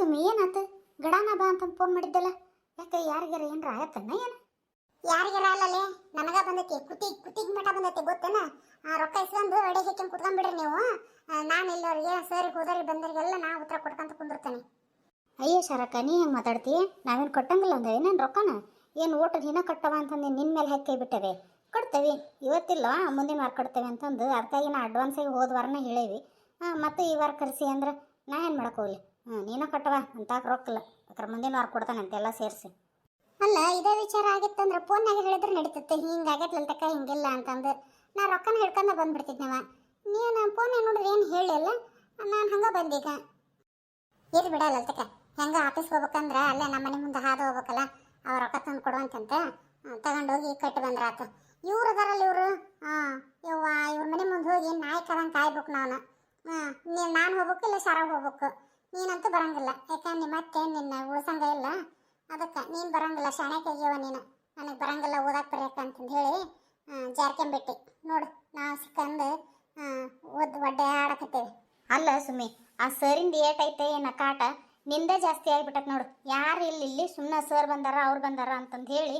ಸುಮ್ಮಿ ಏನಾತು? ಗಡಾನ ಬಾ ಅಂತ ಫೋನ್ ಮಾಡಿದ್ದಲ್ಲ. ಯಾಕೆ ಯಾರಿಗಾರ ಏನ್ರ ಆಗತ್ತನ್ನ ಏನು? ಯಾರಿಗಾರ ಅಲ್ಲಲೇ ನನಗ ಬಂದೈತಿ. ಕುತಿ ಕುತ್ತಿಗೆ ಮಠ ಬಂದೈತಿ ಗೊತ್ತೇನ? ಆ ರೊಕ್ಕ ಇಸ್ಕೊಂಡು ರೆಡಿ ಹಾಕ್ಯಂಡ್ ಕುತ್ಕೊಂಡ್ಬಿಡ್ರಿ ನೀವು. ನಾನು ಇಲ್ಲವ್ರಿಗೆ ಸರಿ ಹೋದರಿ ಬಂದರಿಗೆಲ್ಲ ನಾ ಉತ್ತರ ಕೊಡ್ಕಂತ ಕುಂದಿರ್ತೇನೆ. ಅಯ್ಯೋ ಶರಕ ನೀ ಹೆಂಗೆ ಮಾತಾಡ್ತಿ? ನಾವೇನು ಕೊಟ್ಟಂಗಿಲ್ಲ ಅಂದ ಏನೇನು ರೊಕ್ಕನ? ಏನು ಓಟು ದಿನ ಕಟ್ಟವ ಅಂತಂದು ನಿನ್ನ ಮೇಲೆ ಹಾಕಿ ಬಿಟ್ಟವೆ. ಕೊಡ್ತೇವೆ. ಇವತ್ತಿಲ್ಲ ಮುಂದಿನ ವಾರ ಕೊಡ್ತೇವೆ ಅಂತಂದು. ಅದಕ್ಕಾಗಿ ನಾ ಅಡ್ವಾನ್ಸಾಗಿ ಹೋದ ವಾರನ ಹೇಳೇವಿ. ಹಾಂ ಮತ್ತೆ ಈ ವಾರ ಕರೆಸಿ ಅಂದ್ರೆ ನಾ ಏನು ಮಾಡ್ಕೋಲಿ ಹ್ಞೂ, ನೀನು ಕಟ್ಟವ ಅಂತಾಕ ರೊಕ್ಕಲ್ಲ. ಅದ್ರ ಮುಂದಿನ ವಾರ ಕೊಡ್ತಾನಂತೆ ಎಲ್ಲ ಸೇರಿಸಿ. ಅಲ್ಲ, ಇದೇ ವಿಚಾರ ಆಗಿತ್ತಂದ್ರೆ ಫೋನ್ನಾಗ ಹೇಳಿದ್ರೆ ನಡೀತತ್ತೆ ಆಗತ್ತೆ ತಕ್ಕ ಹಿಂಗಿಲ್ಲ ಅಂತಂದು. ನಾ ರೊಕ್ಕನ ಹಿಡ್ಕೊಂಡ ಬಂದ್ಬಿಡ್ತಿದ್ನವ. ನೀನು ಫೋನ್ ನೋಡಿದ್ರೆ ಏನು ಹೇಳಿಲ್ಲ ನಾನು ಹಂಗೆ ಬಂದೀಗ ಇರ್ ಬಿಡಲ್ಲ ತಕ್ಕ ಹೆಂಗೆ ಆಫೀಸ್ಗೆ ಹೋಗ್ಬೇಕಂದ್ರೆ ಅಲ್ಲೇ ನಮ್ಮ ಮನೆ ಮುಂದೆ ಹಾದು ಹೋಗ್ಬೇಕಲ್ಲ ಅವ್ರು ರೊಕ್ಕ ತಂದು ಕೊಡುವಂತಂತ. ತಗೊಂಡೋಗಿ ಕಟ್ಟಿ ಬಂದ್ರಾತು. ಇವ್ರು ಅದಾರಲ್ಲ ಇವರು? ಹಾಂ ಇವ್ವ ಇವ್ರ ಮನೆ ಮುಂದೆ ಹೋಗಿ ನಾಯಿ ಕಾಯ್ಬೇಕು ನಾನು. ಹಾಂ ನೀವು ನಾನು ಹೋಗ್ಬೇಕು ಇಲ್ಲ ಸರಾಗ ಹೋಗ್ಬೇಕು? ನೀನಂತೂ ಬರಂಗಿಲ್ಲ. ಯಾಕಂದ್ರೆ ನಿಮ್ಮ ನಿನ್ನ ಉಳ್ಸಂಗ ಇಲ್ಲ? ಅದಕ್ಕೆ ನೀನು ಬರಂಗಿಲ್ಲ ಶಾಣ್ಯಾಕಾಗ್ಯವ ನೀನು. ನನಗೆ ಬರಂಗಿಲ್ಲ ಓದಕ್ಕೆ ಬರೆಯಕ್ಕ ಅಂತಂದು ಹೇಳಿ ಜಾರ್ಕೊಂಬಿಟ್ಟಿ ನೋಡು, ನಾವು ಸಿಕ್ಕಂದು ಓದ್ ಒಡ್ಡೆ ಆಡಕತ್ತೇವೆ. ಅಲ್ಲ ಸುಮ್ಮಿ ಆ ಸರಿಂದ ಏಟೈತೆ ಏನ ಕಾಟ ನಿಂದ ಜಾಸ್ತಿ ಆಗಿಬಿಟ್ಟತ್ ನೋಡು. ಯಾರು ಇಲ್ಲಿ ಇಲ್ಲಿ ಸುಮ್ಮನೆ ಸರ್ ಬಂದಾರ, ಅವ್ರು ಬಂದಾರ ಅಂತಂದು ಹೇಳಿ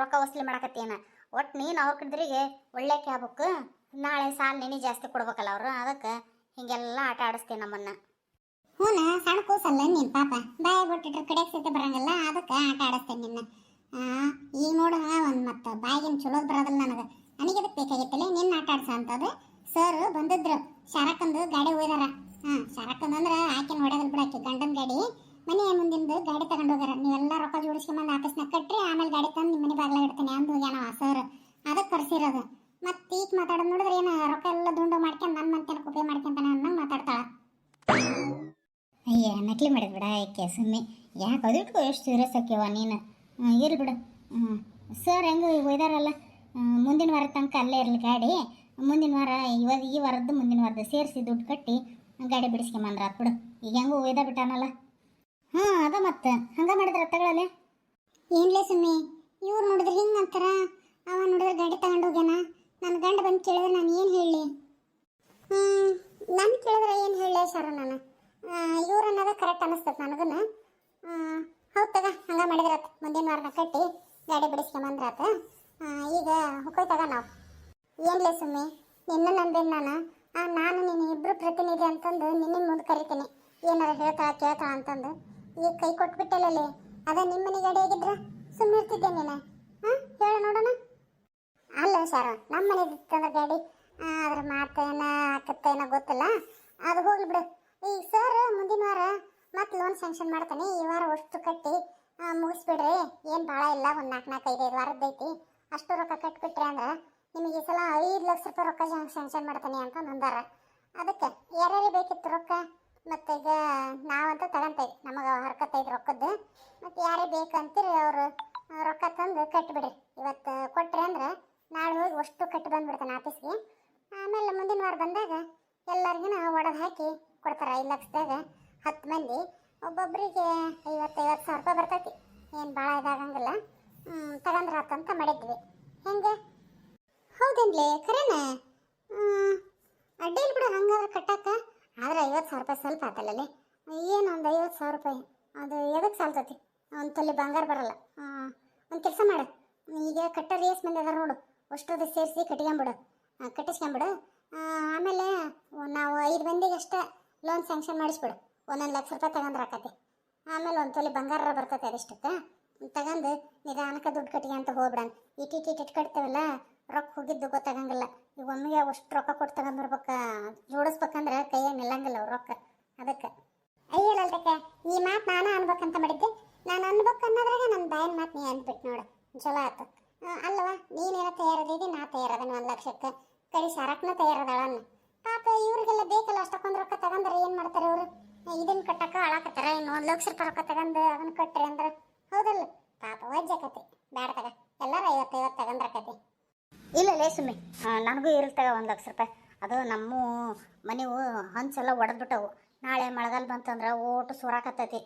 ರೊಕ್ಕ ವಸೂಲಿ ಮಾಡಕತ್ತೇನ ಒಟ್ಟು ನೀನು ಅವ್ರ ಕಡ್ದ್ರಿಗೆ ಒಳ್ಳೆ ಕ್ಯಾಬಕ್ಕೆ ನಾಳೆ ಸಾಲ ನೆನೆ ಜಾಸ್ತಿ ಕೊಡ್ಬೇಕಲ್ಲ ಅವರು, ಅದಕ್ಕೆ ಹೀಗೆಲ್ಲ ಆಟ ಆಡಿಸ್ತೀನಿ ನಮ್ಮನ್ನ. ಹ್ಞೂ ಸಣ್ಣ ಕೂಸಲ್ಲ ನೀನು ಪಾಪ. ಬಾಯಿ ಬಿಟ್ಟಿಟ್ರೆ ಕಡೆಗೆ ಸಹಿತ ಬರಂಗಿಲ್ಲ. ಅದಕ್ಕೆ ಆಟ ಆಡಿಸ್ತೇನೆ ನಿನ್ನ. ಈಗ ನೋಡು ಒಂದು ಮತ್ತೆ. ಬಾಯಿಗಿನ ಚಲೋ ಬರೋದಿಲ್ಲ ನನಗೆ. ನನಗೆ ಅದಕ್ಕೆ ಬೇಕಾಗಿತ್ತಲ್ಲ ನಿನ್ನ ಆಟ ಆಡ್ಸ ಅಂತಂದ್ರೆ ಸರ್ ಬಂದಿದ್ರು. ಶಾರಕ್ಕಂದು ಗಾಡಿ ಹೋಗ್ಯಾರ. ಹಾಂ ಶಾರಕ್ಕಂದು ಅಂದ್ರೆ ಆಕೆನ ಹೊಡೆದಲ್ ಬಿಡಾಕಿ ಗಂಡನ ಗಾಡಿ. ಮನೆ ಮುಂದಿಂದು ಗಾಡಿ ತಗೊಂಡು ಹೋಗ್ಯಾರ. ನೀವೆಲ್ಲ ರೊಕ್ಕ ಜೋಡಿಸ್ಕೊಂಬಂದು ಆಫೀಸ್ನಾಗ ಕಟ್ರಿ, ಆಮೇಲೆ ಗಾಡಿ ತಂದು ನಿಮ್ಮ ಮನೆ ಬಾಗ್ಲಾಗ ಇಡ್ತೀನಿ ಅಂದು ಹೋಗ್ಯಾನ ಸರ್. ಅದಕ್ಕೆ ಕರ್ಸಿರೋದು. ಮತ್ತೆ ಈಗ ಮಾತಾಡೋದು ನೋಡಿದ್ರೆ ಏನು ರೊಕ್ಕ ಎಲ್ಲ ದುಂಡು ಮಾಡ್ಕೊಂಡು ನನ್ನ ಮನೆ ಕುಪಿ ಮಾಡ್ಕೊಂತಾನೆ ಅನ್ನಂಗೆ ಮಾತಾಡ್ತಾಳ. ಅಯ್ಯ ನಕಲಿ ಮಾಡಿದ್ ಬಿಡ ಯಾಕೆ ಸುಮ್ಮನೆ. ಯಾಕೆ ಅದಿಟ್ಕೋ ಎಷ್ಟು ಸೀರಿಯಸ್ ಆಕ್ಯವ ನೀನು? ಇರ್ಲಿ ಬಿಡು. ಸರ್ ಹೆಂಗೆ ಒಯ್ದಾರಲ್ಲ ಮುಂದಿನ ವಾರ ತನಕ ಅಲ್ಲೇ ಇರಲಿ ಗಾಡಿ. ಮುಂದಿನ ವಾರ ಇವತ್ತು ಈ ವಾರದ್ದು ಮುಂದಿನ ವಾರದ ಸೇರಿಸಿ ದುಡ್ಡು ಕಟ್ಟಿ ಗಾಡಿ ಬಿಡಿಸ್ಕೊಂಬಂದ್ರ ಬಿಡು. ಈಗ ಹೆಂಗೂ ಒಯ್ದ ಬಿಟ್ಟಾನಲ್ಲ. ಹಾಂ ಅದ ಮತ್ತೆ ಹಂಗೆ ಮಾಡಿದ್ರೆ ತಗೊಳ್ಳಲೆ ಏನ್ಲೇ ಸುಮ್ಮಿ ಇವ್ರು ನೋಡಿದ್ರೆ ಹಿಂಗೆ ಅಂತಾರ? ಅವ ನೋಡಿದ್ರೆ ಗಾಡಿ ತಗೊಂಡು ಹೋಗ್ಯಾನ? ನನ್ನ ಗಂಡ ಬಂದು ಕೇಳಿದ್ರೆ ನಾನು ಏನು ಹೇಳಿ ಹ್ಞೂ ನಾನು ಕೇಳಿದ್ರೆ ಏನು ಹೇಳಲೇ ಸರ ನಾನು? ಇವ್ರು ಅನ್ನೋದು ಕರೆಕ್ಟ್ ಅನಿಸ್ತದೆ ನನಗೂ ಹೌದು ತಗ, ಹಂಗೆ ಮಾಡಿದ್ರಾತ. ಮುಂದಿನ ವಾರನ ಕಟ್ಟಿ ಗಾಡಿ ಬಿಡಿಸ್ಕೊಂಬಂದ್ರಾತ. ಈಗ ತಗ ನಾವು. ಏನ್ಲೇ ಸುಮ್ಮಿ, ನಿನ್ನ ನಂಬೇನು ನಾನು? ನಾನು ನಿನ್ನ ಇಬ್ಬರು ಪ್ರತಿನಿಧಿ ಅಂತಂದು ನಿನ್ನ ಮುಂದೆ ಕರಿತೀನಿ. ಏನಾರು ಹೇಳ್ತಾಳ ಕೇಳ್ತಾಳ ಅಂತಂದು. ಈಗ ಕೈ ಕೊಟ್ಬಿಟ್ಟಲ್ಲೇ ಅದ ನಿಮ್ಮ ಮನೆ ಗಾಡಿ ಆಗಿದ್ರ? ಸುಮ್ಮನೆ ಇರ್ತಿದ್ದೆ ನೀನು? ಹಾಂ, ಹೇಳ ನೋಡೋಣ. ಅಲ್ಲ ಸರ್ ನಮ್ಮ ಮನೆ ಗಾಡಿ ಅದ್ರ ಮಾತೇನ, ಆಕತ್ತೇನೋ ಗೊತ್ತಿಲ್ಲ. ಅದು ಹೋಗ್ಲಿ ಬಿಡು. ಈಗ ಸರ್ ಮುಂದಿನ ವಾರ ಮತ್ತೆ ಲೋನ್ ಸ್ಯಾಂಕ್ಷನ್ ಮಾಡ್ತಾನೆ. ಈ ವಾರ ಅಷ್ಟು ಕಟ್ಟಿ ಮುಗಿಸ್ಬಿಡ್ರಿ. ಏನು ಭಾಳ ಇಲ್ಲ, ಒಂದು ನಾಲ್ಕು ನಾಲ್ಕು ಐದೈದು ಐತಿ. ಅಷ್ಟು ರೊಕ್ಕ ಕಟ್ಬಿಟ್ರಿ ಅಂದ್ರೆ ನಿಮಗೆ ಈ ಸಲ ಐದು ಲಕ್ಷ ರೂಪಾಯಿ ರೊಕ್ಕ ಸ್ಯಾಂಕ್ಷನ್ ಮಾಡ್ತಾನೆ ಅಂತ ನಂದಾರ. ಅದಕ್ಕೆ ಯಾರ್ಯಾರಿಗೆ ಬೇಕಿತ್ತು ರೊಕ್ಕ? ಮತ್ತು ಈಗ ನಾವಂತೂ ತಗೊಂತೇವೆ ನಮಗೆ ಹರ್ಕತ್ತೈದು ರೊಕ್ಕದ್ದು ಮತ್ತು ಯಾರೇ ಬೇಕಂತೀರಿ ಅವರು ರೊಕ್ಕ ತಂದು ಕಟ್ಟಿಬಿಡ್ರಿ ಇವತ್ತು ಕೊಟ್ಟರೆ ಅಂದ್ರೆ ನಾಳೆ ಹೋಗಿ ಅಷ್ಟು ಕಟ್ಟಿ ಬಂದ್ಬಿಡ್ತಾನೆ ಆಫೀಸ್ಗೆ. ಆಮೇಲೆ ಮುಂದಿನ ವಾರ ಬಂದಾಗ ಎಲ್ಲರಿಗೂ ಒಡೆದು ಹಾಕಿ ಕೊಡ್ತಾರೆ ಐದು ಲಕ್ಷದಾಗ ಹತ್ತು ಮಂದಿ ಒಬ್ಬೊಬ್ಬರಿಗೆ ಐವತ್ತು ಐವತ್ತು ಸಾವಿರ ರೂಪಾಯಿ ಬರ್ತೈತಿ. ಏನು ಭಾಳ ಇದಾಗಂಗಿಲ್ಲ. ತಗೊಂಡ್ರ ಆತಂತ ಮಾಡಿದ್ವಿ. ಹೆಂಗೆ? ಹೌದೇನ್ಲಿ ಖರೇನ ಅಡ್ಡಿಲ್ ಬಿಡು, ಹಂಗಾದ್ರೆ ಕಟ್ಟಕ್ಕ ಆದ್ರೆ ಐವತ್ತು ಸಾವಿರ ರೂಪಾಯಿ ಸ್ವಲ್ಪ ಆತಲ್ಲೇ ಏನು ಒಂದು ಐವತ್ತು ಸಾವಿರ ರೂಪಾಯಿ? ಅದು ಎದಕ್ಕೆ ಸಾಲ್ತತಿ? ಒಂದು ತೊಲಿ ಬಂಗಾರ ಬರಲ್ಲ. ಒಂದು ಕೆಲಸ ಮಾಡು. ಈಗ ಕಟ್ಟ ರೇಸ್ ಮಂದಿ ಅದಾರ ನೋಡು. ಅಷ್ಟೊಂದು ಸೇರಿಸಿ ಕಟ್ಕೊಂಬಿಡು. ಕಟ್ಟಿಸ್ಕೊಂಬಿಡು. ಆಮೇಲೆ ನಾವು ಐದು ಮಂದಿಗೆ ಅಷ್ಟೇ ಲೋನ್ ಸ್ಯಾಂಕ್ಷನ್ ಮಾಡಿಸ್ಬಿಡು. ಒಂದೊಂದು ಲಕ್ಷ ರೂಪಾಯಿ ತಗೊಂಡ್ರೆ ಆಕತಿ ಆಮೇಲೆ ಒಂದು ತೊಲಿ ಬಂಗಾರ ಬರ್ತೈತೆ ಅದಿಷ್ಟಕ್ಕೆ? ತಗೊಂಡು ನಿಧಾನಕ್ಕೆ ದುಡ್ಡು ಕಟ್ಕೊಂತ ಹೋಗ್ಬಿಡಣ. ಇಟ್ ಇಟ್ ಕಟ್ತೇವಲ್ಲ, ರೊಕ್ಕ ಹೋಗಿದ್ದು ಗೊತ್ತಾಗಂಗಿಲ್ಲ. ಈಗ ಒಮ್ಮೆಗೆ ಅಷ್ಟು ರೊಕ್ಕ ಕೊಟ್ಟು ತಗೊಂಡ್ಬರ್ಬೇಕ ಜೋಡಿಸ್ಬೇಕಂದ್ರೆ ಕೈಯಾಗ ನಿಲ್ಲಂಗಿಲ್ಲ ಅವ್ರು ರೊಕ್ಕ. ಅದಕ್ಕೆ. ಅಯ್ಯಲ್ಲಲ್ತಕ್ಕೆ ಈ ಮಾತು ನಾನು ಅನ್ಬೇಕಂತ ಮಾಡಿದ್ದೆ. ನಾನು ಅನ್ಬೇಕು ಅನ್ನೋದ್ರಾಗ ನನ್ನ ಬಾಯನ್ ಮಾತು ನೀ ಅಂದ್ಬಿಟ್ಟು ನೋಡು. ಚಲೋ ಆಯ್ತು ಅಲ್ವಾ? ನೀನೇನೋ ತಯಾರದಿದ್ದಿ ನಾ ತಯಾರದನ ಒಂದು ಲಕ್ಷಕ್ಕೆ. ಕಡಿ ಸರಕ್ನ ತಯಾರದಾಳ ಅನ್ನ ಪಾಪ ಇವ್ರಿಗೆಲ್ಲ ಬೇಕಲ್ಲ, ಅಷ್ಟಕ್ಕೊಂದು ರೊಕ್ಕ ತಗೊಂಡ್ರೆ ಏನು ಮಾಡ್ತಾರೆ ಇವರು ಇದನ್ನ ಕಟ್ಟಕ ಅಳಾಕತ್ತಾರ ಇನ್ನು ಒಂದು ಲಕ್ಷ ರೂಪಾಯಿ ರೊಕ್ಕ ತಗೊಂಡು ಅದನ್ನ ಕಟ್ರಿ ಅಂದ್ರೆ ಹೌದಲ್ಲ? ಪಾಪ ಕತೆ ಬ್ಯಾಡ ತಗ. ಎಲ್ಲರೂ ಐವತ್ತು ಐವತ್ತು ತಗೊಂಡ್ರಕತಿ ಇಲ್ಲ ಲೇ ಸುಮ್ಮಿ ನನಗೂ ಇರ್ತವೆ ಒಂದು ಲಕ್ಷ ರೂಪಾಯಿ. ಅದು ನಮ್ಮ ಮನೆವು ಹಂಚೆಲ್ಲ ಒಡೆದ್ಬಿಟ್ಟವು. ನಾಳೆ ಮಳೆಗಾಲ ಬಂತಂದ್ರೆ ಓಟು ಸುರಾಕತ್ತೈತಿ.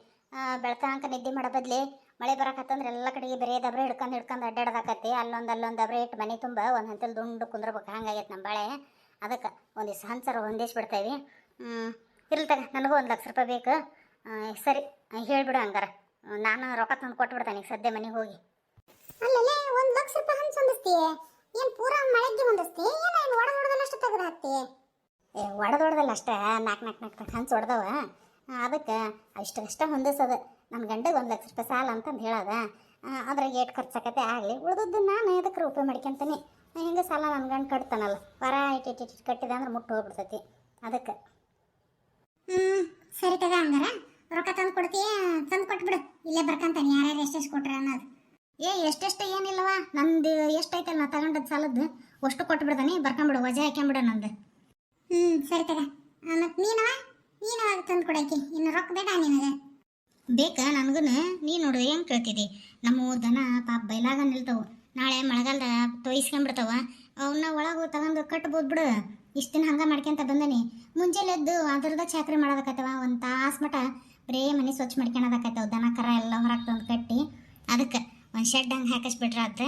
ಬೆಳ್ತನಕ ನಿದ್ದೆ ಮಾಡೋ ಬದಲಿ ಮಳೆ ಬರಕತ್ತಂದ್ರೆ ಎಲ್ಲ ಕಡೆಗೆ ಬರೀ ದಬ್ರೆ ಹಿಡ್ಕೊಂಡು ಹಿಡ್ಕೊಂಡು ಅಡ್ಡಾಡದಾಕತಿ ಅಲ್ಲೊಂದು ಅಲ್ಲೊಂದು ದಬ್ರೆ ಇಟ್ಟು ಮನೆ ತುಂಬ ಒಂದು ಹಂತಲ್ಲಿ ದುಂಡು ಕುಂದ್ರಬೇಕು. ಹಂಗಾಗೈತೆ ನಮ್ಮ ಬಾಳೆ. ಅದಕ್ಕೆ ಒಂದಿಷ್ಟು ಹಂಚರ ಹೊಂದಿಸಿ ಬಿಡ್ತೇವೆ ಇರ್ಲಿ ತಗ ನನಗೂ ಒಂದು ಲಕ್ಷ ರೂಪಾಯಿ ಬೇಕು. ಸರಿ ಹೇಳ್ಬಿಡು ಹಂಗಾರ. ನಾನು ರೊಕ್ಕ ತಂದು ಕೊಟ್ಬಿಡ್ತಾನೆ ಈಗ ಸದ್ಯ ಮನೆಗೆ ಹೋಗಿ. ಅಲ್ಲಲ್ಲೇ ಒಂದು ಲಕ್ಷ ರೂಪಾಯಿ ಹಂಚ್ ಹೊಂದಿಸ್ತೀಯ? ಏನು ಪೂರಾ ಮಳೆಗೆ ಹೊಂದಿಸ್ತಿ ಏನು ಏನ್ ಒಡ ಹೊಡೆದಲ್ಲಷ್ಟು ತೆಗೆದು ಹಾಕ್ತಿ ಏ ಒಡೆದೊಡ್ದಲ್ಲ ಅಷ್ಟೇ ನಾಲ್ಕು ನಾಲ್ಕು ನಾಲ್ಕು ಹಂಚು ಹೊಡೆದವ ಅದಕ್ಕೆ ಇಷ್ಟಷ್ಟ ಹೊಂದಿಸೋದು. ನನ್ನ ಗಂಡಗೆ ಒಂದು ಲಕ್ಷ ರೂಪಾಯಿ ಸಾಲ ಅಂತಂದು ಹೇಳೋದ. ಅದ್ರಾಗ ಏಟ್ ಖರ್ಚಾಕತ್ತೆ ಆಗಲಿ ಉಳಿದದ್ದು ನಾನು ಅದಕ್ಕೆ ರೂಪಾಯಿ ಮಾಡ್ಕೊಂತೀನಿ. ಹಿಂಗೆ ಸಾಲ ನನ್ನ ಗಂಡು ಕಟ್ತಾನಲ್ಲ. ವರ ಇಟ್ಟು ಇಟ್ಟು ಇಟ್ಟು ಕಟ್ಟಿದೆ ಅಂದ್ರೆ ಮುಟ್ಟು ಹೋಗ್ಬಿಡ್ತೈತಿ. ಅದಕ್ಕೆ. ಹ್ಞೂ ಸರಿ ತಗ ಹಂಗಾರ. ರೊಕ್ಕ ತಂದು ಕೊಡ್ತೀಯ? ತಂದು ಕೊಟ್ಬಿಡು. ಇಲ್ಲೇ ಬರ್ಕಂತಾನೆ. ಯಾರ್ಯಾರು ಎಷ್ಟೆಷ್ಟು ಕೊಟ್ರೆ ಅನ್ನೋದು. ಏ ಎಷ್ಟೆಷ್ಟು ಏನಿಲ್ಲವ ನಂದು ಎಷ್ಟೈತಲ್ಲ ನಾ ತಗೊಂಡದ್ದು ಸಾಲದ್ದು? ಅಷ್ಟು ಕೊಟ್ಬಿಡ್ತಾನೆ. ಬರ್ಕೊಂಬಿಡು. ವಜಾ ಹಾಕ್ಕೊಂಬಿಡು ನಂದು. ಹ್ಞೂ ಸರಿ ತಗ. ಮತ್ತು ನೀನವ ನೀನವಾಗ ತಂದು ಕೊಡಕ್ಕೆ. ಇನ್ನು ರೊಕ್ಕ ಬೇಡ ನಿನಗೆ. ಬೇಕಾ ನನಗೂ ನೀ ನೋಡು ಹೆಂಗೆ ಕೇಳ್ತಿದ್ದಿ ನಮ್ಮ ದನ ಪಾಪ ಬೈಲಾಗ ನಿಲ್ತಾವು. ನಾಳೆ ಮಳೆಗಾಲದಾಗ ತೊಯ್ಸ್ಕೊಂಡ್ಬಿಡ್ತಾವ. ಅವನ್ನ ಒಳಗೆ ತಗೊಂಡು ಕಟ್ಬೋದು ಬಿಡು. ಇಷ್ಟು ದಿನ ಹಂಗೆ ಮಾಡ್ಕೊಂತ ಬಂದನಿ. ಮುಂಜಾನೆ ಎದ್ದು ಅದ್ರದ ಚಾಕ್ರಿ ಮಾಡೋದಕ್ಕತ್ತವ, ಒಂದು ತಾಸು ಮಟ ಬರೇ ಮನೆ ಸ್ವಚ್ಛ ಮಾಡ್ಕೊಳೋದಕ್ಕತ್ತವ, ದನ, ಕರ ಎಲ್ಲ ಹೊರಗೆ ತಂದು ಕಟ್ಟಿ. ಅದಕ್ಕೆ ಒಂದು ಶೆಡ್ ಹಂಗೆ ಹಾಕಿಸ್ಬಿಟ್ರೆ ಆತ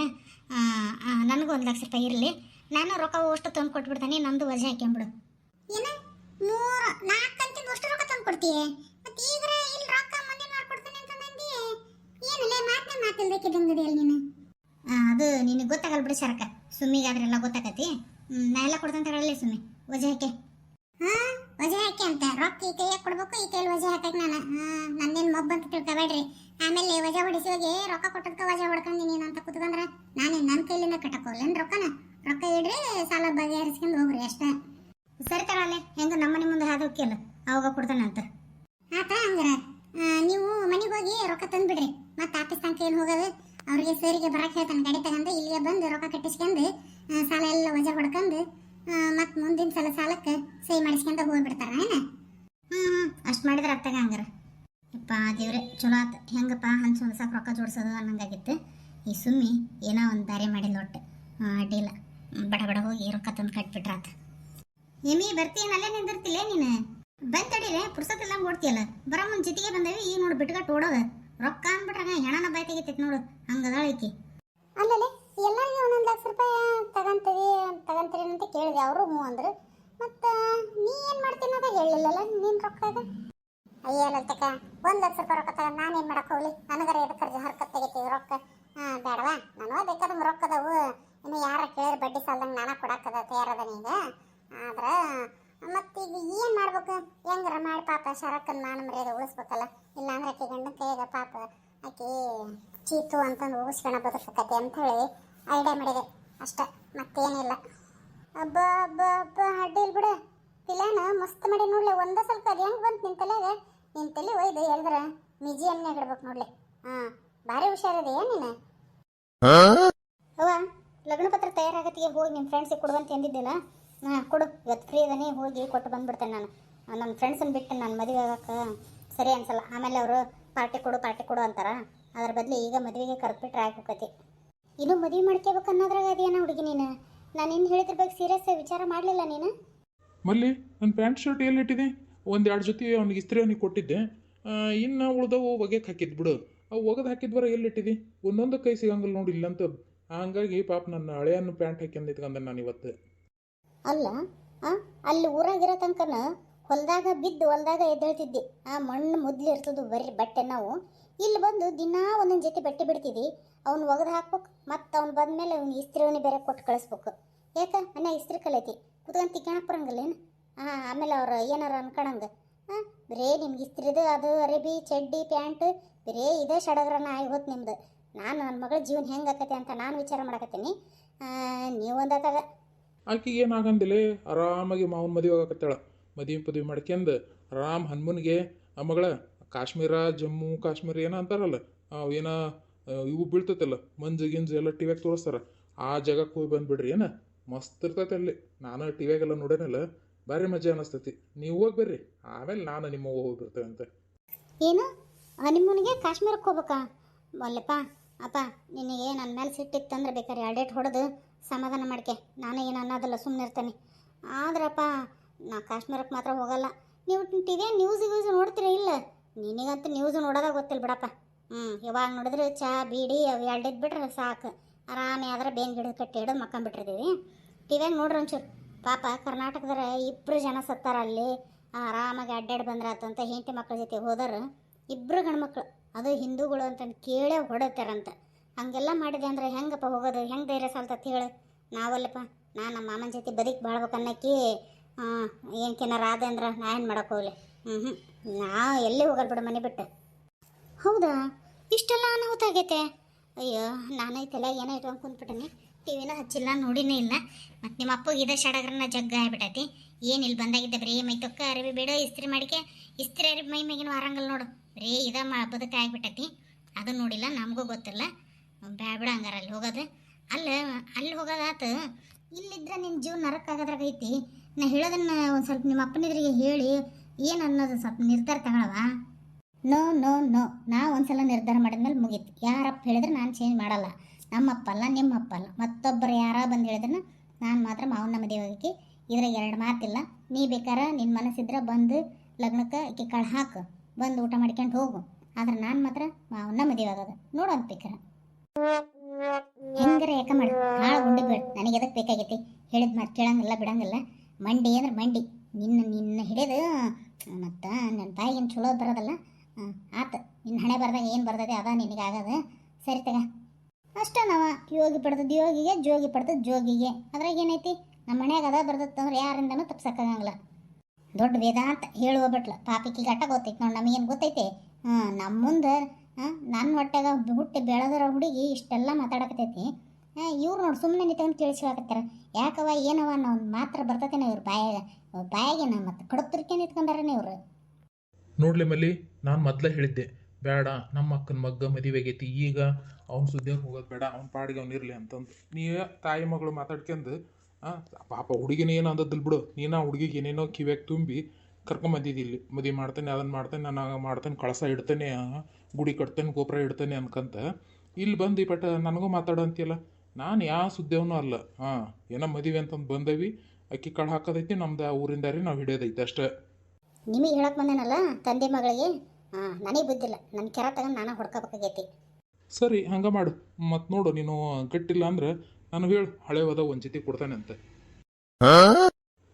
ನನಗೂ ಒಂದು ಲಕ್ಷ ರೂಪಾಯಿ ಇರಲಿ. ನಾನು ರೊಕ್ಕ ಅಷ್ಟು ತಂದು ಕೊಟ್ಬಿಡ್ತಾನೆ, ನಂದು ವಜೆ ಹಾಕ್ಕೊಂಬಿಡು ಏನು? ಮೂರು ನಾಲ್ಕು ಕಂತಿಂದ ಅಷ್ಟು ರೊಕ್ಕ ತಂದು ಕೊಡ್ತೀಯ? ಮತ್ತೆ ಈಗ ಇಲ್ಲಿ ರೊಕ್ಕ ಮುಂದೆ ಮಾಡ್ಕೊಡ್ತಾನೆ ಅಂತ ನಂದಿ. ಏನಲ್ಲೇ, ಮಾತನೇ ಮಾತಿಲ್ದಕ್ಕಿದ್ದಂಗದಿ ಅಲ್ಲಿ ನೀನು. ಅದು ನಿನಗೆ ಗೊತ್ತಾಗಲ್ಲ ಬಿಡು ಸರಕ ಸುಮ್ಮಿಗಾದ್ರೆಲ್ಲ ಗೊತ್ತಾಗತಿ ಹ್ಮ್, ನಾ ಎಲ್ಲ ಕೊಡ್ತಂತ ಹೇಳಲಿ ಸುಮ್ಮಿ ವಜೆ ಹಾಕಿ. ಹಾ ವಜೆ ಹಾಕಿ ಅಂತ. ರೊಕ್ಕ ಈ ಕೈಯಾಗ ಕೊಡ್ಬೇಕು ಈ ಕೈಯಲ್ಲಿ ವಜೆ ಹಾಕಕ್ ನಾನು. ನಂದೇನು ಮೊಬ್ಬ ಅಂತ ತಿಳ್ಕೊಬೇಡ್ರಿ ಆಮೇಲೆ ವಜೆ ಹೊಡಿಸಿ ಹೋಗಿ ರೊಕ್ಕ ಕೊಟ್ಟದ್ಕ ವಜೆ ಹೊಡ್ಕೊಂಡಿ ನೀನು ಅಂತ ಕುತ್ಕೊಂಡ್ರ ನಾನೇ ನನ್ನ ಕೈಲಿಂದ ಕಟ್ಟಕ್ ಹೋಗ್ಲೇನು ರೊಕ್ಕನ? ರೊಕ್ಕ ಇಡ್ರಿ ಸಾಲ ಬಗೆಹರಿಸ್ಕೊಂಡು ಹೋಗ್ರಿ ಅಷ್ಟೇ. ಸರಿ ತರಲ್ಲೇ ಹೆಂಗ ನಮ್ಮ ಮನೆ ಮುಂದೆ ಹಾದು ಹೋಗ್ಯಲ್ಲ ಅವಾಗ ಕೊಡ್ತಾನಂತ ಆತ ಹಂಗಾರ? ನೀವು ಮನೆಗೆ ಹೋಗಿ ರೊಕ್ಕ ತಂದ್ಬಿಡ್ರಿ. ಮತ್ತೆ ಆಫೀಸ್ ತನಕ ಏನು ಹೋಗೋದು? ಅವ್ರಿಗೆ ಸರಿಗೆ ಬರಕ್ಕೆ ಹೇಳ್ತಾನೆ, ಗಾಡಿ ತಗೊಂಡು ಇಲ್ಲಿಗೆ ಬಂದು ರೊಕ್ಕ ಕಟ್ಟಿಸ್ಕೊಂಡು ಸಾಲ ಎಲ್ಲ ವಜಾ ಹೊಡ್ಕೊಂಡು ಮತ್ತೆ ಮುಂದಿನ ಸಲ ಸಾಲಕ್ಕೆ ಸಹಿ ಮಾಡಿಸ್ಕೊಂತ ಹೋಗ್ಬಿಡ್ತಾರ ಏನ? ಹ್ಞೂ ಹ್ಞೂ ಅಷ್ಟು ಮಾಡಿದ್ರೆ ಅತ್ತಾಗ ಹಂಗಾರ. ಯಪ್ಪ, ದೇವ್ರೆ, ಚಲೋ ಆತು. ಹೆಂಗಪ್ಪ ಹಂಚು ಹೊಂದ್ಸಕ್ಕೆ ರೊಕ್ಕ ಜೋಡ್ಸೋದು ಅನ್ನಂಗಾಗಿತ್ತು. ಈ ಸುಮ್ಮಿ ಏನೋ ಒಂದು ದಾರಿ ಮಾಡಿಲ್ಲ ಒಟ್ಟು. ಅಡ್ಡಿಲ್ಲ ಬಡ ಬಡ ಹೋಗಿ ರೊಕ್ಕ ತಂದು ಕಟ್ಬಿಟ್ರಾತ. ಎಮಿ ಬರ್ತೀನಲ್ಲೇ ನಿಂದಿರ್ತಿಲ್ಲ ನೀನು? ಬಂದ್ ತಡೀರೆ ಪುರ್ಸತ್ತಿಲ್ಲ ಓಡ್ತೀಯಲ್ಲ? ಬರೋ ಮುಂದೆ ಜೊತೆಗೆ ಬಂದೇವಿ, ಈಗ ನೋಡಿ ಬಿಟ್ಕಟ್ಟು ಓಡೋದು. ರೊಕ್ಕ ಅಂದ್ಬಿಟ್ರಾಗ ಹೆಣನ ಬಾಯ್ ತೆಗಿತೈತಿ ನೋಡು ಹಂಗದಾಳ ಈಕಿ. ಅಲ್ಲಲ್ಲಿ, ಎಲ್ಲರಿಗೂ ಒಂದೊಂದು ಲಕ್ಷ ರೂಪಾಯಿ ತಗಂತೀವಿ, ತಗಂತೀರಿ ಅಂತ ಕೇಳಿದೆ ಅವರು, ಹ್ಞೂ ಅಂದ್ರು. ಮತ್ತು, ನೀ ಏನು ಮಾಡ್ತೀನಿ ಅಂತ ಹೇಳಿಲ್ಲಲ್ಲ ನೀನು ರೊಕ್ಕ ಅಯ್ಯೋ ಲತಕ ಒಂದು ಲಕ್ಷ ರೂಪಾಯಿ ರೊಕ್ಕ ತಗೊಂಡು ನಾನು ಏನು ಮಾಡಕ್ಕೆ ಹೋಗ್ಲಿ? ನನಗರ ಎದಕ್ಕೆ ಹರ್ಕತ್ ತೆಗಿತೀವಿ ರೊಕ್ಕ? ಬೇಡವಾ? ನಾನು ಬೇಕಾದ್ರೆ ರೊಕ್ಕ ಅದಾವು. ಇನ್ನು ಯಾರ ಕೇಳಿದ್ರೆ ಬಡ್ಡಿ ಸಾಲದಂಗೆ ನಾನು ಕೊಡಕ್ಕದ ತಯಾರದ ಈಗ. ಆದ್ರೆ ಮತ್ತೀಗ ಏನು ಮಾಡ್ಬೇಕು? ಹೆಂಗಾರ ಮಾಡಿ ಪಾಪ ಶರಕ್ಕನ್ ಮಾನ ಮರ್ಯಾದೆ ಉಳಿಸ್ಬೇಕಲ್ಲ? ಇಲ್ಲಾಂದ್ರೆ ಆಕೆ ಗಂಡನ ಕೈಯಾಗ ಪಾಪ ಆಕೆ ಚೀತು ಅಂತಂದು ಉಗಿಸ್ಕೊಳ ಬದುಕತ್ತೆ ಅಂತ ಹೇಳಿ ಐಡಿಯಾ ಮಾಡಿದೆ. ಅಷ್ಟೆ ಮತ್ತೇನಿಲ್ಲ ಅಬ್ಬ ಅಬ್ಬ ಅಬ್ಬ ಅಡ್ಡಿಲ್ ಬಿಡ. ಪಿಲಾನ ಮಸ್ತ್ ಮಾಡಿ ನೋಡ್ಲಿ ಒಂದ ಸ್ವಲ್ಪ ಅದು ಹೆಂಗ್ ಬಂತು ನಿನ್ ತಲೆಗೆ ನಿನ್ ತಲೆ ಒಯ್ದು ಹೇಳಿದ್ರ ಮ್ಯೂಸಿಯಮ್ನಾಗ ಹೇಳ್ಬೇಕು ನೋಡ್ಲಿ. ಹಾ ಭಾರಿ ಹುಷಾರಿದೆಯಾ ನೀನು? ಅವ್ವ ಲಗ್ನ ಪತ್ರ ತಯಾರಾಗತ್ತಿಗೆ ಹೋಗಿ ನಿಮ್ಮ ಫ್ರೆಂಡ್ಸಿಗೆ ಕೊಡುವಂತ ಅಂದಿದ್ದಿಲ್ಲ ಹಾಂ, ಕೊಡು. ಇವತ್ತು ಫ್ರೀ ಅದನ್ನೇ ಹೋಗಿ ಕೊಟ್ಟು ಬಂದ್ಬಿಡ್ತೇನೆ ನಾನು. ನಮ್ಮ ಫ್ರೆಂಡ್ಸನ್ನು ಬಿಟ್ಟು ನಾನು ಮದುವೆ ಆಗೋಕ್ಕೆ ಸರಿ ಅನ್ಸಲ್ಲ. ಆಮೇಲೆ ಅವರು ಪಾರ್ಟಿ ಕೊಡು ಪಾರ್ಟಿ ಕೊಡು ಅಂತಾರ. ಅದ್ರ ಬದಲು ಈಗ ಮದುವೆಗೆ ಕರೆದ್ಬಿಟ್ರೆ ಆಗೋಕತಿ ಇನ್ನೂ ಮದುವೆ ಮಾಡ್ಕೋಬೇಕು ಅನ್ನೋದ್ರಾಗ ಅದೇನ ಹುಡುಗಿ ನೀನು. ನಾನು ಇನ್ನು ಹೇಳಿದ್ರ ಬಗ್ಗೆ ಸೀರಿಯಸ್ ವಿಚಾರ ಮಾಡಲಿಲ್ಲ ನೀನು? ಮಲ್ಲಿ ನನ್ನ ಪ್ಯಾಂಟ್ ಶರ್ಟ್ ಎಲ್ಲಿಟ್ಟಿದೆ ಒಂದು ಎರಡು ಜೊತೆ ಅವ್ನಿಗೆ ಇಸ್ತ್ರಿ ಅವನಿಗೆ ಕೊಟ್ಟಿದ್ದೆ. ಇನ್ನು ಉಳ್ದವು ಒಗೆಗೆ ಹಾಕಿದ್ದು ಬಿಡು. ಅವು ಒಗೆದು ಹಾಕಿದ್ವರ ಎಲ್ಲಿಟ್ಟಿದೆ ಒಂದೊಂದು ಕೈ ಸಿಗಂಗಿಲ್ಲ ನೋಡಿ ಇಲ್ಲಂತ ಹಾಗಾಗಿ ಪಾಪ ನನ್ನ ಹಳೆಯನ್ನು ಪ್ಯಾಂಟ್ ಹಾಕ್ಯಂದು ಇಟ್ಕೊಂಡೆ ನಾನು ಇವತ್ತು. ಅಲ್ಲ ಅಲ್ಲಿ ಊರಾಗಿರೋ ತನಕನ ಹೊಲದಾಗ ಬಿದ್ದು ಹೊಲದಾಗ ಎದ್ದೇಳ್ತಿದ್ದಿ. ಆ ಮಣ್ಣು ಮೊದ್ಲು ಇರ್ತದ ಬರೀ ಬಟ್ಟೆ ನಾವು. ಇಲ್ಲಿ ಬಂದು ದಿನಾ ಒಂದೊಂದು ಜೊತೆ ಬಟ್ಟೆ ಬಿಡ್ತಿದ್ದಿ. ಅವ್ನು ಒಗೆದು ಹಾಕ್ಬೇಕು, ಮತ್ತು ಅವ್ನು ಬಂದ್ಮೇಲೆ ಅವ್ನಿಗೆ ಇಸ್ತ್ರಿವನಿ ಬೇರೆ ಕೊಟ್ಟು ಕಳಿಸ್ಬೇಕು. ಯಾಕೆ? ಅನ್ನ ಇಸ್ತ್ರಿ ಕಲೈತಿ. ಕುತ್ಕೊಂಡು ತಿಕ್ಕಣಕ್ಕೆ ಬರಂಗಿಲ್ಲೇನು ಹಾಂ ಆಮೇಲೆ ಅವ್ರು ಏನಾರ ಅನ್ಕೊಳಂಗೆ ಹಾಂ ಬರೇ ನಿಮ್ಗೆ ಇಸ್ತ್ರಿದು ಅದು ಅರೇಬಿ, ಚಡ್ಡಿ, ಪ್ಯಾಂಟ್, ಬರೇ ಇದೇ ಸಡಗ್ರನ ಆಗಿ ಹೋತ್ ನಿಮ್ದು. ನಾನು ನನ್ನ ಮಗಳ ಜೀವನ ಹೆಂಗೆ ಅಂತ ನಾನು ವಿಚಾರ ಮಾಡಕತ್ತೀನಿ. ನೀವು ಒಂದಾತಾಗ ಏನು ಆಗಂದಿಲ್ಲ ಆರಾಮಾಗಿ ಮಾವನ ಮದುವೆ ಆಗಕತ್ತಾಳ ಮದುವೆ ಪದುವೆ ಮಾಡ್ಕೊಂಡು ಆರಾಮ್ ಹನುಮನ್ಗೆ, ಆ ಮಗಳ ಕಾಶ್ಮೀರ, ಜಮ್ಮು, ಕಾಶ್ಮೀರ ಏನೋ ಅಂತಾರಲ್ಲ ಏನೋ, ಇವು ಬೀಳ್ತೈತಲ್ಲ, ಮಂಜು ಗಿಂಜು ಎಲ್ಲ ಟಿವ್ಯಾಗ ತೋರಿಸ್ತಾರ. ಆ ಜಾಗಕ್ಕೆ ಹೋಗಿ ಬಂದ್ಬಿಡ್ರಿ, ಏನ? ಮಸ್ತ್ ಇರ್ತೈತೆ ಅಲ್ಲಿ. ನಾನು ಟಿವ್ಯಾಗೆಲ್ಲ ನೋಡೇನಲ್ಲ, ಭಾರಿ ಮಜಾ ಅನಿಸ್ತೈತಿ. ನೀವು ಹೋಗಿ ಬರ್ರಿ. ಆಮೇಲೆ ನಾನು ನಿಮ್ಮ ಹೋಗಿ ಅಂತ. ಏನು? ನಿಮ್ಮನಿಗೆ ಕಾಶ್ಮೀರಕ್ಕೆ ಹೋಗ್ಬೇಕಾ? ಅಲ್ಲಪ್ಪ, ಅಪ್ಪ, ನಿನಗೆ ನನ್ನ ಮೇಲೆ ಸಿಟ್ಟಿತ್ತಂದ್ರೆ ಬೇಕಾದ್ರೆ ಎರಡೇಟ್ ಹೊಡೆದು. ಸಮಾಧಾನ ಮಾಡ್ಕೆ. ನಾನು ಏನು ಅನ್ನೋದಲ್ಲ ಸುಮ್ಮನೆ ಆದ್ರಪ್ಪ, ನಾ ಕಾಶ್ಮೀರಕ್ಕೆ ಮಾತ್ರ ಹೋಗಲ್ಲ. ನೀವು ಟಿವಿ ನ್ಯೂಸ್ ಗ್ಯೂಸ್ ನೋಡ್ತೀರ ಇಲ್ಲ? ನಿನಗಂತೂ ನ್ಯೂಸ್ ನೋಡೋದಾಗ ಗೊತ್ತಿಲ್ಲ ಬಿಡಪ್ಪ. ಹ್ಞೂ ಇವಾಗ ನೋಡಿದ್ರೆ ಚಾ, ಬೀಡಿ ಅವು ಎರಡಿದ್ದು ಬಿಟ್ರೆ ಸಾಕು. ಆರಾಮ ಯಾವ್ದಾರ ಬೇನ್ ಗಿಡದ ಕಟ್ಟಿ ಹಿಡಿದು ಮಕ್ಕೊಂಬಿಟ್ಟಿರ್ತೀವಿ ಟಿವ್ಯಾಗ ನೋಡ್ರಿ ಒಂಚೂರು. ಪಾಪ ಕರ್ನಾಟಕದಾರ ಇಬ್ಬರು ಜನ ಸತ್ತಾರ ಅಲ್ಲಿ. ಆರಾಮಾಗಿ ಅಡ್ಡಾಡಿ ಬಂದ್ರಾತಂತ ಹೆಂಡತಿ ಮಕ್ಕಳ ಜೊತೆ ಹೋದರು. ಇಬ್ಬರು ಗಂಡ್ಮಕ್ಳು. ಅದು ಹಿಂದೂಗಳು ಅಂತಂದು ಕೇಳೇ ಹೊಡತಾರಂತ. ಹಂಗೆಲ್ಲ ಮಾಡಿದೆ ಅಂದ್ರೆ ಹೆಂಗಪ್ಪ ಹೋಗೋದು? ಹೆಂಗೆ ಧೈರ್ಯ ಸಾಲ್ತತ್ ಹೇಳು. ನಾವಲ್ಲಪ್ಪ ನಾ ನಮ್ಮ ಮಾಮನ ಜೊತೆ ಬದುಕಿ ಬಾಳ್ಬೇಕು ಅನ್ನಕ್ಕೆ ಏನಕ್ಕೇನಾರ ಆದೆ ಅಂದ್ರೆ ನಾ ಏನು ಮಾಡಕ್ಕೆ ಹೋಗ್ಲಿ. ಹ್ಞೂ ಹ್ಞೂ ನಾ ಎಲ್ಲಿ ಹೋಗಲ್ಲ ಬಿಡು ಮನೆ ಬಿಟ್ಟು. ಹೌದಾ? ಇಷ್ಟೆಲ್ಲ ಅನಾಹುತ ಆಗೈತೆ? ಅಯ್ಯೋ, ನಾನೇ ತಲೆ ಏನೋ ಇಟ್ಕೊಂಡು ಕುಂತ್ಬಿಟ್ಟನೆ. ಟಿ ವಿನ ಹಚ್ಚಿಲ್ಲ, ನೋಡಿನೇ ಇಲ್ಲ. ಮತ್ತು ನಿಮ್ಮ ಅಪ್ಪಗೆ ಇದೇ ಸಡಗ್ರನ ಜಗ್ಗ ಆಗ್ಬಿಟ್ಟೈತಿ. ಏನಿಲ್ಲ ಬಂದಾಗಿದ್ದೆ ಬರೀ ಮೈ ತೊಕ್ಕ ಅರಿವಿ ಬೇಡ, ಇಸ್ತ್ರಿ ಮಾಡಿಕೆ. ಇಸ್ತ್ರಿ ಅರಿವಿ ಮೈ ಮೇಗಿನ ಆರಂಗಲ್ಲ ನೋಡು. ಬರೀ ಇದ ಮಾ, ಬದುಕ ಆಗ್ಬಿಟ್ಟೈತಿ. ಅದು ನೋಡಿಲ್ಲ, ನಮಗೂ ಗೊತ್ತಿಲ್ಲ. ಬ್ಯಾಡ ಬಿಡ ಹಂಗಾರ, ಅಲ್ಲಿ ಹೋಗೋದು. ಅಲ್ಲ, ಅಲ್ಲಿ ಹೋಗೋದಾತು ಇಲ್ಲಿದ್ರೆ ನಿನ್ನ ಜೀವ ನರಕಾಗದ್ರಾಗ ಐತಿ ನಾ ಹೇಳೋದನ್ನ ಒಂದು ಸ್ವಲ್ಪ ನಿಮ್ಮ ಅಪ್ಪನಿದ್ರಿಗೆ ಹೇಳಿ. ಏನು ಅನ್ನೋದು ಸ್ವಲ್ಪ ನಿರ್ಧಾರ ತಗೊಳವ ನೋ ನೋ ನೋ. ನಾ ಒಂದ್ಸಲ ನಿರ್ಧಾರ ಮಾಡಿದ್ಮೇಲೆ ಮುಗೀತು. ಯಾರಪ್ಪ ಹೇಳಿದ್ರೆ ನಾನು ಚೇಂಜ್ ಮಾಡಲ್ಲ. ನಮ್ಮಪ್ಪ ಅಲ್ಲ, ನಿಮ್ಮಪ್ಪ ಅಲ್ಲ. ಮತ್ತೊಬ್ಬರು ಯಾರ ಬಂದು ಹೇಳಿದ್ರೆ ನಾನು ಮಾತ್ರ ಮಾವನ ಮದುವೆಗೆ ಇದ್ರಾಗ ಎರಡು ಮಾತಿಲ್ಲ. ನೀ ಬೇಕಾರ ನಿನ್ನ ಮನಸ್ಸಿದ್ರೆ ಬಂದು ಲಗ್ನಕ್ಕೆ ಈಕೆ ಕಳ್ ಹಾಕು. ಬಂದು ಊಟ ಮಾಡ್ಕೊಂಡು ಹೋಗು. ಆದ್ರೆ ನಾನು ಮಾತ್ರ ಮಾವನ ಮದುವೆ ಆಗೋದು. ನೋಡು ಅಂತ ಬೇಕಾರ. ಹೆಂಗಾರ ಯಾಕ ಮಾಡಿ? ಭಾಳ ಉಂಡು ಬೇಡ. ನನಗೆ ಎದಕ್ಕೆ ಬೇಕಾಗೈತಿ? ಹೇಳಿದ ಮಾತು ಕೇಳಂಗಿಲ್ಲ, ಬಿಡಂಗಿಲ್ಲ. ಮಂಡಿ ಅಂದ್ರೆ ಮಂಡಿ. ನಿನ್ನ ನಿನ್ನ ಹಿಡಿದು, ಮತ್ತು ನನ್ನ ತಾಯಿಗೇನು ಚಲೋ ಬರೋದಲ್ಲ ಆತ. ನಿನ್ನ ಹಣೆ ಬರ್ದಾಗ ಏನು ಬರ್ತದೆ ಅದ ನಿನಗೆ ಆಗದ. ಸರಿ ತಗ. ಅಷ್ಟೇ ನಾವ. ಯೋಗಿ ಪಡ್ದದ್ದು ಯೋಗಿಗೆ, ಜೋಗಿ ಪಡ್ದದ್ದು ಜೋಗಿಗೆ. ಅದ್ರಾಗ ಏನೈತಿ? ನಮ್ಮ ಮನ್ಯಾಗ ಅದ ಬರ್ತದೆ ಅಂದ್ರೆ ಯಾರಿಂದನೂ ತಪ್ಸಕ್ಕಾಗಂಗಿಲ್ಲ. ದೊಡ್ಡ ವೇದಾಂತ ಹೇಳುವ ಬಿಟ್ಲ. ಪಾಪಿಕಿಗೆ ಗಟ್ಟ ಗೊತ್ತೈತಿ ನೋಡಿ, ನಮಗೇನು ಗೊತ್ತೈತಿ? ನಮ್ಮ ಮುಂದೆ ನನ್ನ ಹೊಟ್ಟೆಗ ಹುಟ್ಟಿ ಬೆಳೆದಿರೋ ಹುಡುಗಿ ಇಷ್ಟೆಲ್ಲ ಮಾತಾಡಕತೈತಿ ಇವ್ರು ನೋಡಿ ಸುಮ್ಮನೆ ನಿಂತ್ಕೊಂಡು ಕೇಳಿಸ್ಕೊಳಕತ್ತಾರ. ಯಾಕವ ಏನವ ಅನ್ನೋ ಮಾತ್ರ ಬರ್ತೈತೇನೆ ಇವ್ರ ಬಾಯಾಗ. ಬಾಯಾಗೆ ನಾನು ಮತ್ತೆ ಕಡತುರ್ಕೆ ನಿಂತ್ಕೊಂಡಾರನೇ ಇವರು. ನೋಡ್ಲಿ ಮಲ್ಲಿ, ನಾನು ಮೊದಲೇ ಹೇಳಿದ್ದೆ ಬೇಡ ನಮ್ಮ ಅಕ್ಕನ ಮಗ್ಗ ಮದುವೆಗೈತಿ ಈಗ ಅವ್ನ ಸುದ್ದಿಯಾಗ ಹೋಗೋದು ಬೇಡ, ಅವ್ನ ಪಾಡಿಗೆ ಅವ್ನು ಇರಲಿ ಅಂತಂದು. ನೀ ತಾಯಿ ಮಗಳು ಮಾತಾಡ್ಕೊಂಡು ಪಾಪ ಹುಡುಗಿನ ಏನು ಅಂದದ್ದಿಲ್ಲ ಬಿಡು. ನೀನು ಹುಡುಗಿಗೆ ಏನೇನೋ ಕಿವ್ಯಾಗ ತುಂಬಿ ಕರ್ಕೊಂಬಂದಿದ್ದಿ ಇಲ್ಲಿ. ಮದುವೆ ಮಾಡ್ತೇನೆ ಅದನ್ನು ಮಾಡ್ತೇನೆ, ನಾನು ಮಾಡ್ತೇನೆ, ಕಳಸ ಇಡ್ತೇನೆ ಗುಡಿ ಕಟ್ತೇನೆ ಗೋಪುರ ಇಡ್ತೇನೆ ಅನ್ಕಂತ ಇಲ್ಲಿ ಬಂದು ಈ ಪಟ ನನಗೂ ಮಾತಾಡ ಅಂತೀಯಲ್ಲ? ನಾನು ಯಾವ ಸುದ್ದಿಯವನು ಅಲ್ಲ. ಹಾಂ ಏನೋ ಮದುವೆ ಅಂತಂದು ಬಂದೇವಿ ಅಕ್ಕಿ ಕಾಳು ಹಾಕೋದೈತಿ ನಮ್ದು ಆ ರೀ ನಾವು ಹಿಡಿಯೋದೈತಿ ಅಷ್ಟೇ. ನಿಮಗೆ ಹೇಳಕ್ ಬಂದೇನಲ್ಲ ತಂದೆ ಮಗಳಿಗೆ? ಹಾಂ ನನಗೆ ಬುದ್ಧಿಲ್ಲ ನನ್ನ ಕೆರ ತಗೊಂಡು ನಾನು ಹೊಡ್ಕೋಬೇಕಾಗೈತಿ. ಸರಿ ಹಂಗೆ ಮಾಡು. ಮತ್ತು ನೋಡು ನೀನು ಗಟ್ಟಿಲ್ಲ ಅಂದ್ರೆ ನಾನು ಹೇಳು ಹಳೆ ಹೋದ ಒಂದು ಜೊತೆ ಕೊಡ್ತಾನೆ ಅಂತ.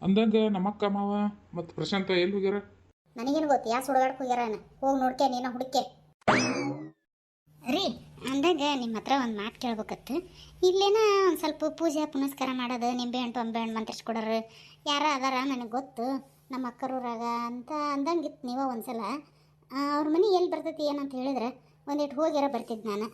ಅಂದಂಗೆ ನಮ್ಮಕ್ಕ ಮಾವ ಮತ್ತು ಪ್ರಶಾಂತ ಎಲ್ಲಿ ಹೋಗ್ಯಾರ? ನನಗೇನು ಗೊತ್ತು ಯಾ ಸುಡಗಾಡಕ್ಕೆ ಹೋಗ್ಯಾರ ಹೋಗಿ ನೋಡ್ಕೆ ನೀನು ಹುಡುಕೆ ರೀ ಅಂದಾಗ ನಿಮ್ಮ ಹತ್ರ ಒಂದು ಮಾತು ಕೇಳ್ಬೇಕತ್ತು. ಇಲ್ಲೇನ ಒಂದು ಸ್ವಲ್ಪ ಪೂಜೆ ಪುನಸ್ಕಾರ ಮಾಡೋದು ನಿಂಬೆ ಹಣ್ಣು ತೊಂಬೆ ಹಣ್ಣು ಮಂತ್ರಿಸಿ ಕೊಡೋರು ಯಾರ ಅದಾರ ನನಗೆ ಗೊತ್ತು. ನಮ್ಮ ಅಕ್ಕರೂರಾಗ ಅಂತ ಅಂದಂಗಿತ್ತು ನೀವು ಒಂದು ಸಲ ಅವ್ರ ಮನೆ ಎಲ್ಲಿ ಬರ್ತೈತಿ ಏನಂತ ಹೇಳಿದ್ರೆ ಒಂದಿಟ್ಟು ಹೋಗ್ಯಾರ ಬರ್ತಿದ್ದು ನಾನು.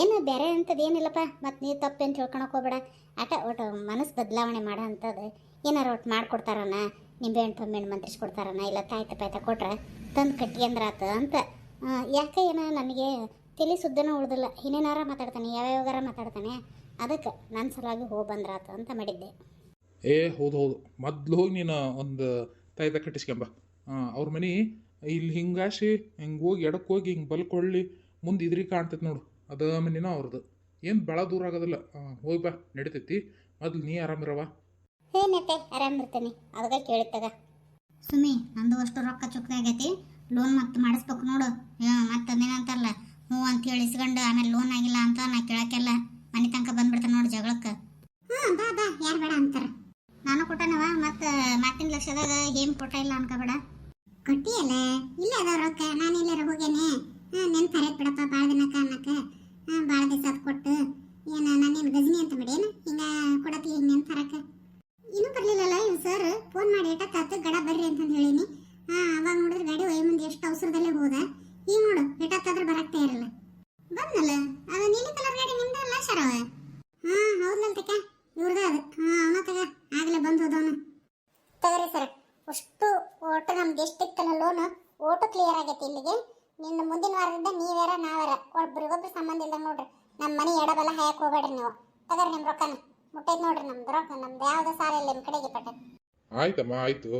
ಏನು ಬೇರೆ ಅಂಥದ್ದು ಏನಿಲ್ಲಪ್ಪ ಮತ್ತು ನೀವು ತಪ್ಪು ಏನು ತಿಳ್ಕೊಳಕ್ ಹೋಗ್ಬೇಡ. ಆಟ ಒಟ್ಟು ಮನಸ್ಸು ಬದಲಾವಣೆ ಮಾಡೋ ಅಂಥದ್ದು ಏನಾರು ಒಟ್ಟು ಮಾಡ್ಕೊಡ್ತಾರನ ನಿಂಬೆ ಹಣ್ಣು ತೊಂಬೆ ಹಣ್ಣು ಮಂತ್ರಿಸಿ ಕೊಡ್ತಾರನ ಇಲ್ಲ ತಾಯ್ತ ಪಾಯ್ತ ಕೊಟ್ರೆ ತಂದು ಕಟ್ಕೊಂಡ್ರಾತ ಅಂತ. ಆ, ಯಾಕೆ ಏನೋ ನನಗೆ ತಿಳಿ ಸುದ್ದನ ಉಳ್ದಿಲ್ಲ ಇನ್ನೇನಾರ ಮಾತಾಡ್ತಾನೆ ಯಾವ್ಯಾವಾಗಾರ ಮಾತಾಡ್ತಾನೆ ಅದಕ್ಕೆ ನನ್ನ ಸಲುವಾಗಿ ಹೋಗಿ ಬಂದ್ರಾತ ಅಂತ ಮಾಡಿದ್ದೆ. ಏ ಹೌದು ಹೌದು. ಮೊದ್ಲು ಹೋಗಿ ನೀನು ಒಂದು ತಾಯ್ದ ಕಟ್ಟಿಸ್ಕೊಂಬ. ಅವ್ರ ಮನೆ ಇಲ್ಲಿ ಹಿಂಗಾಸಿ ಹಿಂಗೆ ಹೋಗಿ ಎಡಕ್ಕೆ ಹೋಗಿ ಹಿಂಗೆ ಬಲ್ಕೊಳ್ಳಿ ಮುಂದೆ ಇದ್ರಿ ಕಾಣ್ತೈತೆ ನೋಡು. ಅದ ಮನಿನ ಅವ್ರದ್ದು ಏನು ಭಾಳ ದೂರ ಆಗೋದಿಲ್ಲ. ಹೋಗಿ ಬಾ ನಡಿತೈತಿ. ಮೊದ್ಲು ನೀ ಆರಾಮಿರವ ಏನೈತೆ ಆರಾಮಿರ್ತೀನಿ ಅದಕ್ಕೆ ಕೇಳಿತ್ತಾಗ ಸುಮ್ಮಿ ನಂದು ಅಷ್ಟು ರೊಕ್ಕ ಚುಕ್ಕಾಗೈತಿ. ಲೋನ್ ಮತ್ತೆ ಮಾಡಿಸ್ಬೇಕು ನೋಡು. ಮತ್ತೆ ಅದೇನಂತಾರಲ್ಲ ಹ್ಞೂ ಅಂತ ಹೇಳಿ ಇಸ್ಕೊಂಡು ಆಮೇಲೆ ಲೋನ್ ಆಗಿಲ್ಲ ಅಂತ ನಾ ಕೇಳಕ್ಕೆಲ್ಲ ಮನೆ ತನಕ ಬಂದ್ಬಿಡ್ತಾನೆ ನೋಡು ಜಗಳಕ್ಕೆ. ಹ್ಞೂ ಬಾ ಬಾ, ಯಾರು ಬೇಡ ಅಂತಾರ. ನಾನು ಕೊಟ್ಟನವ ಮತ್ತೆ ಮಾತಿನ ಲಕ್ಷದಾಗ ಏನು ಕೊಟ್ಟ ಇಲ್ಲ ಅನ್ಕೋಬೇಡ. ಕೊಟ್ಟಿಯಲ್ಲ ಇಲ್ಲ ಅದಾವ ರೊಕ್ಕ, ನಾನು ಎಲ್ಲಾರ ಹೋಗೇನೆ ಹಾಂ ನೆನ್ಪು ಬಿಡಪ್ಪ ಭಾಳ ದಿನಕ್ಕ ಅನ್ನಕ್ಕೆ ಭಾಳ ದಿವಸ ಅದು ಕೊಟ್ಟು. ಏನು ನಾನೇನು ಗಜನಿ ಅಂತ ಬಿಡೇನು? ಹಿಂಗ ಕೊಡತಿ, ಹಿಂಗೆ ನೆನ್ಪು ಹರಕ್ಕೆ ಇನ್ನೂ ಬರಲಿಲ್ಲಲ್ಲ ಇವ್ ಸರ್? ಫೋನ್ ಮಾಡಿ ಏಟತ್ತಾತು ಗಡ ಬರ್ರಿ ಅಂತಂದು ಹೇಳೀನಿ ಹಾಂ ಅವಾಗ ನೋಡಿದ್ರೆ ಗಾಡಿ ಒಯ್ಯ ಮುಂದೆ ಎಷ್ಟು ಅವಸರದಲ್ಲೇ ಹೋದ ಈಗ ನೋಡು ಏಟತ್ತಾದ್ರೆ ಬರಕ್ತಾ ಇರಲ್ಲ ಬಂದಲ್ಲ ಅದು ನೀಲಿ ಕಲರ್ ಗಾಡಿ ನಿಮ್ದು ಅಲ್ಲ ಶರವ ಹಾಂ ಹೌದಲ್ಲ ತಕ ಇವ್ರದ ಅದು ಹಾಂ ಅವನ ತಗ ಆಗಲೇ ಬಂದು ಹೋದವನು ತಗರಿ ಸರ್ ಅಷ್ಟು ಒಟ್ಟು ನಮ್ದು ಎಷ್ಟಿತ್ತಲ್ಲ ಲೋನ್ ಓಟು ಕ್ಲಿಯರ್ ಆಗೈತಿ ಇಲ್ಲಿಗೆ ನಿನ್ನ ಮುಂದಿನ ವಾರದಿಂದ ನೀವ್ಯಾರ ನಾವ್ಯಾರ ಒಬ್ರಿಗೊಬ್ರು ಸಂಬಂಧ ಇಲ್ಲ ನೋಡ್ರಿ ನಮ್ಮ ಮನೆ ಎಡಬಲ ಹಾಯಕ್ ಹೋಗ್ಬೇಡ್ರಿ ನೀವು ತಗರಿ ನಿಮ್ಮ ರೊಕ್ಕನ ನೋಡ್ರಿ ನಮ್ದು ಯಾವ್ದು ಸಾಲ ಇಲ್ಲ ನಿಮ್ಮ ಕಡೆಗೆ ಪಟ್ಟ ಆಯ್ತಮ್ಮ ಆಯ್ತು.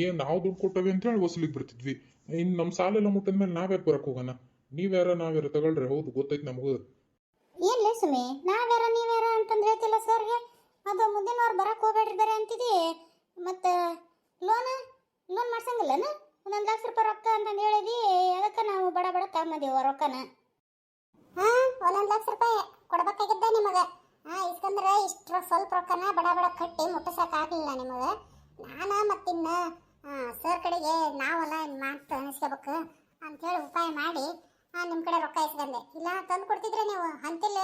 ಏನ್ ನಾವು ದುಡ್ಡು ಕೊಟ್ಟವಿ ಅಂತೇಳಿ ವಸೂಲಿಗೆ ಬರ್ತಿದ್ವಿ. ಇನ್ ನಮ್ ಸಾಲೆಲ್ಲ ಮುಟ್ಟಿದ ಮೇಲೆ ನಾವ್ಯಾಕೆ ಬರಕ್ಕೆ ಹೋಗೋಣ? ನೀವ್ಯಾರ ನಾವ್ಯಾರ ತಗೊಳ್ರಿ ಹೌದು ಗೊತ್ತೈತ್ ನಮಗೂ. ಏನ್ಲೇ ಸುಮಿ ನಾವ್ಯಾರ ನೀವ್ಯಾರ ಅಂತಂದ್ರೆ ಹೇಳ್ತಿಲ್ಲ ಸರ್ಗೆ. ಅದು ಮುಂದಿನ ವಾರ ಬರಕ್ಕೆ ಹೋಗ್ಬೇಡ್ರಿ ಬೇರೆ ಅಂತಿದಿ. ಮತ್ತು ಲೋನ್ ಲೋನ್ ಮಾಡ್ಸಂಗಿಲ್ಲನ? ಒಂದೊಂದು ಲಕ್ಷ ರೂಪಾಯಿ ರೊಕ್ಕ ಅಂತಂದು ಹೇಳಿದಿ ಅದಕ್ಕೆ ನಾವು ಬಡ ಬಡ ತಗೊಂಬಂದೀವಿ ರೊಕ್ಕನ. ಹಾ ಒಂದೊಂದು ಲಕ್ಷ ರೂಪಾಯಿ ಕೊಡ್ಬೇಕಾಗಿದ್ದ ನಿಮಗೆ. ಹಾ ಇಸ್ಕಂದ್ರೆ ಇಷ್ಟು ಸ್ವಲ್ಪ ರೊಕ್ಕನ ಬಡ ಬಡ ಕಟ್ಟಿ ಮುಟ್ಟಿಸಕ್ ಆಗ್ಲಿಲ್ಲ ನಿಮಗೆ. ನಾನು ಮತ್ತಿನ್ನ ಸರ್ ಕಡೆಗೆ ನಾವೆಲ್ಲ ಮಾತು ಅನಿಸ್ಕೋಬೇಕು ಅಂಥೇಳಿ ಉಪಾಯ ಮಾಡಿ ನಿಮ್ಮ ಕಡೆ ರೊಕ್ಕ ಇಸ್ಕೊಂಡೆ ಇಲ್ಲ, ತಂದು ಕೊಡ್ತಿದ್ರೆ ನೀವು ಅಂತಿಲ್ಲ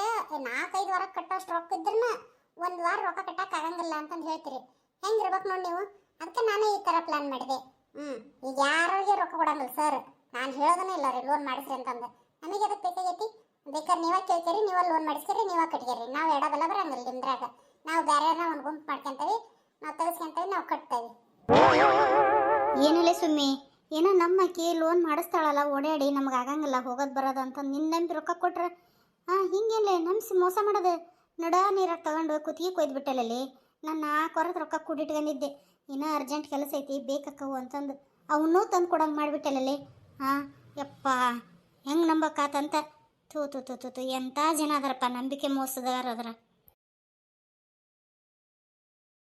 ನಾಲ್ಕೈದು ವಾರ ಕಟ್ಟೋಷ್ಟು ರೊಕ್ಕ ಇದ್ರೂ ಒಂದು ವಾರ ರೊಕ್ಕ ಕಟ್ಟಕ್ಕೆ ಆಗಂಗಿಲ್ಲ ಅಂತಂದು ಹೇಳ್ತೀರಿ. ಹೆಂಗಿರ್ಬೇಕು ನೋಡಿ ನೀವು. ಅದಕ್ಕೆ ನಾನು ಈ ಥರ ಪ್ಲ್ಯಾನ್ ಮಾಡಿದೆ. ಹ್ಞೂ ಈಗ ಯಾರಿಗೆ ರೊಕ್ಕ ಕೊಡಂಗಿಲ್ಲ ಸರ್ ನಾನು ಹೇಳೋದನ್ನೇ ಇಲ್ಲ ರೀ ಲೋನ್ ಮಾಡಿಸ್ರಿ ಅಂತಂದು. ನಮಗೆ ಅದಕ್ಕೆ ಬೇಕಾಗೈತಿ? ಬೇಕಾದ್ರೆ ನೀವ ಕೇಳ್ತೀರಿ ನೀವ ಲೋನ್ ಮಾಡಿಸ್ತೀರಿ, ನೀವ ಕಟ್ಟಿರಿ ನಾವು ಎಡಬಲ್ಲ ಬರಂಗಿಲ್ಲ ನಿಮ್ದ್ರಾಗ. ನಾವು ಬೇರೆಯವ್ರನ್ನ ಒಂದು ಗುಂಪು ಮಾಡ್ಕೊಂತೀವಿ, ನಾವು ತಗಸ್ಕೊಂತೀವಿ, ನಾವು ಕಟ್ತೇವೆ. ಏನಿಲ್ಲ ಸುಮ್ಮಿ? ಏನೋ ನಮ್ಮ ಆಕಿ ಲೋನ್ ಮಾಡಿಸ್ತಾಳಲ್ಲ, ಓಡಾಡಿ ನಮ್ಗೆ ಆಗಂಗಿಲ್ಲ, ಹೋಗೋದು ಬರೋದು ಅಂತ ನಿನ್ನ ನಂಬಿ ರೊಕ್ಕ ಕೊಟ್ರೆ. ಹಾಂ ಹಿಂಗೇನೆ ನಮ್ಸಿ ಮೋಸ ಮಾಡೋದು? ನಡ ನೀರಾಗ ತಗೊಂಡು ಕುತ್ತಿಗೆ ಕೊಯ್ದುಬಿಟ್ಟಲ್ಲಿ ನಾನು ನಾಲ್ಕು ವಾರದ ರೊಕ್ಕ ಕೂಡಿಟ್ಕೊಂಡಿದ್ದೆ. ಇನ್ನೂ ಅರ್ಜೆಂಟ್ ಕೆಲಸ ಐತಿ ಬೇಕಕ್ಕವು ಅಂತಂದು. ಅವನ್ನೂ ತಂದು ಕೊಡಂಗೆ ಮಾಡಿಬಿಟ್ಟಲ್ಲಿ ಹಾಂ ಯಪ್ಪ, ಹೆಂಗೆ ನಂಬಕ್ಕಾತಂತ ತೂ ತೂ ತೂ ತೂ ಎಂಥ ಜನ ಅದರಪ್ಪ ನಂಬಿಕೆ ಮೋಸದಾರ ಅದ್ರ.